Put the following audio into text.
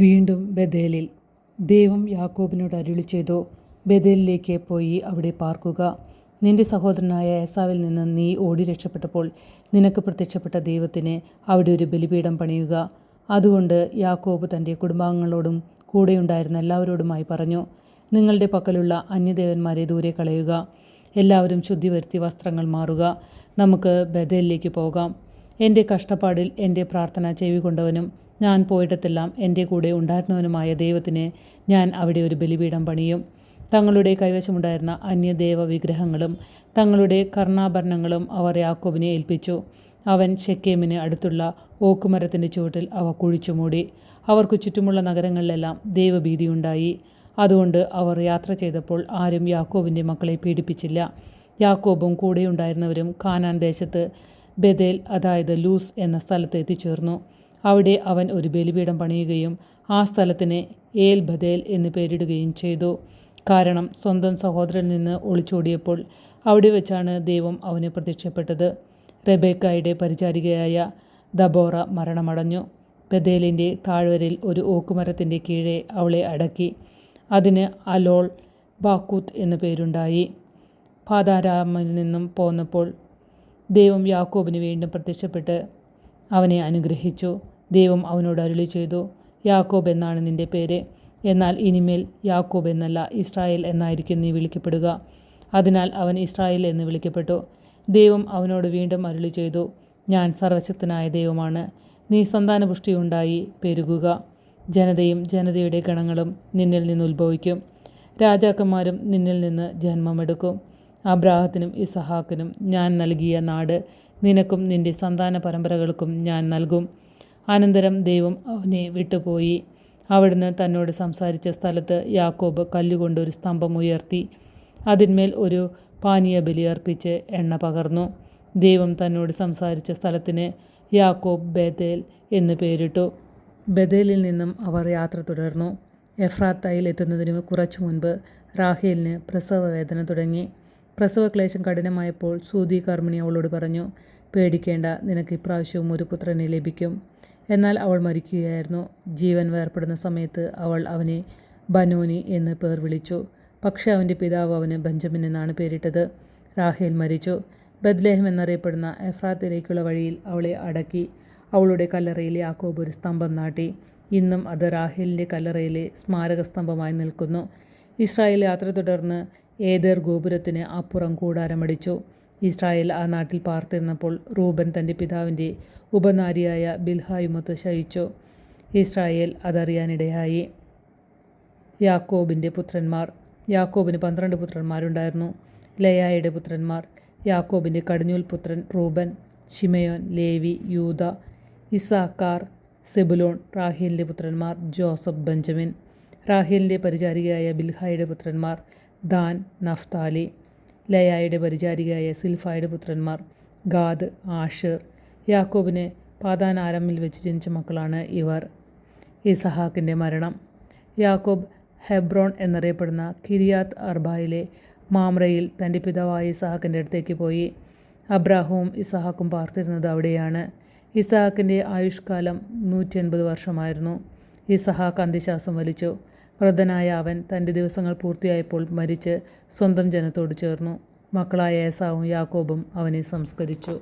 വീണ്ടും ബദേലിൽ ദൈവം യാക്കോബിനോട് അരുളി ചെയ്തു ബദേലിലേക്ക് പോയി അവിടെ പാർക്കുക. നിന്റെ സഹോദരനായ ഏസാവിൽ നിന്ന് നീ ഓടി രക്ഷപ്പെട്ടപ്പോൾ നിനക്ക് പ്രത്യക്ഷപ്പെട്ട ദൈവത്തിന് അവിടെ ഒരു ബലിപീഠം പണിയുക. അതുകൊണ്ട് യാക്കോബ് തന്റെ കുടുംബാംഗങ്ങളോടും കൂടെയുണ്ടായിരുന്ന എല്ലാവരോടുമായി പറഞ്ഞു നിങ്ങളുടെ പക്കലുള്ള അന്യദേവന്മാരെ ദൂരെ കളയുക. എല്ലാവരും ശുദ്ധി വരുത്തി വസ്ത്രങ്ങൾ മാറുക. നമുക്ക് ബദേലിലേക്ക് പോകാം. എന്റെ കഷ്ടപ്പാടിൽ എന്റെ പ്രാർത്ഥന ചെവികൊണ്ടവനും ഞാൻ പോയിടത്തെല്ലാം എന്റെ കൂടെ ഉണ്ടായിരുന്നവനുമായ ദൈവത്തിന് ഞാൻ അവിടെ ഒരു ബലിപീഠം പണിയും. തങ്ങളുടെ കൈവശമുണ്ടായിരുന്ന അന്യദേവ വിഗ്രഹങ്ങളും തങ്ങളുടെ കർണാഭരണങ്ങളും അവർ യാക്കോബിനെ ഏൽപ്പിച്ചു. അവൻ ഷെക്കേമിന് അടുത്തുള്ള ഓക്കുമരത്തിന്റെ ചുവട്ടിൽ അവ കുഴിച്ചു മൂടി. അവർക്ക് ചുറ്റുമുള്ള നഗരങ്ങളിലെല്ലാം ദൈവഭീതിയുണ്ടായി അതുകൊണ്ട് അവർ യാത്ര ചെയ്തപ്പോൾ ആരും യാക്കോബിന്റെ മക്കളെ പീഡിപ്പിച്ചില്ല. യാക്കോബും കൂടെയുണ്ടായിരുന്നവരും കാനാൻ ദേശത്ത് ബദേൽ അതായത് ലൂസ് എന്ന സ്ഥലത്ത് എത്തിച്ചേർന്നു. അവിടെ അവൻ ഒരു ബലിപീഠം പണിയുകയും ആ സ്ഥലത്തിന് ഏൽ ബദേൽ എന്ന് പേരിടുകയും ചെയ്തു. കാരണം സ്വന്തം സഹോദരനിൽ നിന്ന് ഒളിച്ചോടിയപ്പോൾ അവിടെ വെച്ചാണ് ദൈവം അവന് പ്രത്യക്ഷപ്പെട്ടത്. റെബേക്കായുടെ പരിചാരികയായ ദബോറ മരണമടഞ്ഞു. ബദേലിന്റെ താഴ്വരയിൽ ഒരു ഓക്കുമരത്തിന്റെ കീഴെ അവളെ അടക്കി. അതിന് അലോൾ ബാക്കൂത്ത് എന്ന പേരുണ്ടായി. പാതാരാമിൽ നിന്നും പോന്നപ്പോൾ ദൈവം യാക്കോബിന് വീണ്ടും പ്രത്യക്ഷപ്പെട്ട് അവനെ അനുഗ്രഹിച്ചു. ദൈവം അവനോട് അരുളി ചെയ്തു യാക്കോബ് എന്നാണ് നിന്റെ പേര്. എന്നാൽ ഇനിമേൽ യാക്കോബ് എന്നല്ല ഇസ്രായേൽ എന്നായിരിക്കും നീ വിളിക്കപ്പെടുക. അതിനാൽ അവൻ ഇസ്രായേൽ എന്ന് വിളിക്കപ്പെട്ടു. ദൈവം അവനോട് വീണ്ടും അരുളി ചെയ്തു ഞാൻ സർവശക്തനായ ദൈവമാണ്. നീ സന്താനപുഷ്ടിയുണ്ടായി പെരുകുക. ജനതയും ജനതയുടെ ഗണങ്ങളും നിന്നിൽ നിന്ന് ഉത്ഭവിക്കും. രാജാക്കന്മാരും നിന്നിൽ നിന്ന് ജന്മമെടുക്കും അബ്രാഹത്തിനും ഇസഹാക്കിനും ഞാൻ നൽകിയ നാട് നിനക്കും നിന്റെ സന്താന പരമ്പരകൾക്കും ഞാൻ നൽകും. അനന്തരം ദൈവം അവനെ വിട്ടുപോയി. അവിടുന്ന് തന്നോട് സംസാരിച്ച സ്ഥലത്ത് യാക്കോബ് കല്ലുകൊണ്ട് ഒരു സ്തംഭം ഉയർത്തി. അതിന്മേൽ ഒരു പാനീയ ബലി അർപ്പിച്ച് എണ്ണ പകർന്നു. ദൈവം തന്നോട് സംസാരിച്ച സ്ഥലത്തിന് യാക്കോബ് ബേതേൽ എന്ന് പേരിട്ടു. ബദേലിൽ നിന്നും അവർ യാത്ര തുടർന്നു. എഫ്രാത്തായിൽ എത്തുന്നതിന് കുറച്ചു മുൻപ് റാഹേലിന് പ്രസവ വേദന തുടങ്ങി. പ്രസവക്ലേശം കഠിനമായപ്പോൾ സൂതി കർമ്മിണി അവളോട് പറഞ്ഞു പേടിക്കേണ്ട നിനക്ക് ഇപ്രാവശ്യവും ഒരു പുത്രനെ ലഭിക്കും. എന്നാൽ അവൾ മരിക്കുകയായിരുന്നു. ജീവൻ വേർപ്പെടുന്ന സമയത്ത് അവൾ അവനെ ബനോനി എന്ന് പേർ വിളിച്ചു. പക്ഷേ അവന്റെ പിതാവ് അവന് ബെഞ്ചമിൻ എന്നാണ് പേരിട്ടത്. റാഹേൽ മരിച്ചു. ബദ്ലേഹം എന്നറിയപ്പെടുന്ന എഫ്രാത്തിലേക്കുള്ള വഴിയിൽ അവളെ അടക്കി അവളുടെ കല്ലറയിൽ യാക്കോബ് ഒരു സ്തംഭം നാട്ടി. ഇന്നും അത് റാഹേലിന്റെ കല്ലറയിലെ സ്മാരക സ്തംഭമായി നിൽക്കുന്നു. ഇസ്രായേൽ യാത്ര തുടർന്ന് ഏതേർ ഗോപുരത്തിന് അപ്പുറം കൂടാരമടിച്ചു. ഇസ്രായേൽ ആ നാട്ടിൽ പാർത്തിരുന്നപ്പോൾ റൂബൻ തന്റെ പിതാവിന്റെ ഉപനാരിയായ ബിൽഹായുമൊത്ത് ശയിച്ചു. ഇസ്രായേൽ അതറിയാനിടയായി. യാക്കോബിന്റെ പുത്രന്മാർ യാക്കോബിന് പന്ത്രണ്ട് പുത്രന്മാരുണ്ടായിരുന്നു. ലയായുടെ പുത്രന്മാർ യാക്കോബിന്റെ കടിഞ്ഞൂൽ പുത്രൻ റൂബൻ ഷിമയോൻ ലേവി യൂത ഇസാക്കാർ സെബുലോൺ റാഹേലിന്റെ പുത്രന്മാർ ജോസഫ് ബെഞ്ചമിൻ. റാഹേലിന്റെ പരിചാരികയായ ബിൽഹായുടെ പുത്രന്മാർ ദാൻ നഫ്താലി. ലയായുടെ പരിചാരികയായ സിൽഫായുടെ പുത്രന്മാർ ഗാദ് ആഷിർ യാക്കോബിനെ പാതാനാരമ്മിൽ വെച്ച് ജനിച്ച മക്കളാണ് ഇവർ. ഇസഹാക്കിന്റെ മരണം. യാക്കോബ് ഹെബ്രോൺ എന്നറിയപ്പെടുന്ന കിരിയാത്ത് അർബായിലെ മാമ്രയിൽ തന്റെ പിതാവായ ഇസഹാക്കിന്റെ അടുത്തേക്ക് പോയി. അബ്രാഹവും ഇസഹാക്കും പാർത്തിരുന്നത് അവിടെയാണ്. ഇസഹാക്കിന്റെ ആയുഷ്കാലം നൂറ്റി എൺപത് വർഷമായിരുന്നു. ഇസഹാക്ക് അന്ത്യശ്വാസം വലിച്ചു. വൃദ്ധനായ അവൻ തന്റെ ദിവസങ്ങൾ പൂർത്തിയായപ്പോൾ മരിച്ച് സ്വന്തം ജനത്തോട് ചേർന്നു. മക്കളായ ഏസാവും യാക്കോബും അവനെ സംസ്കരിച്ചു.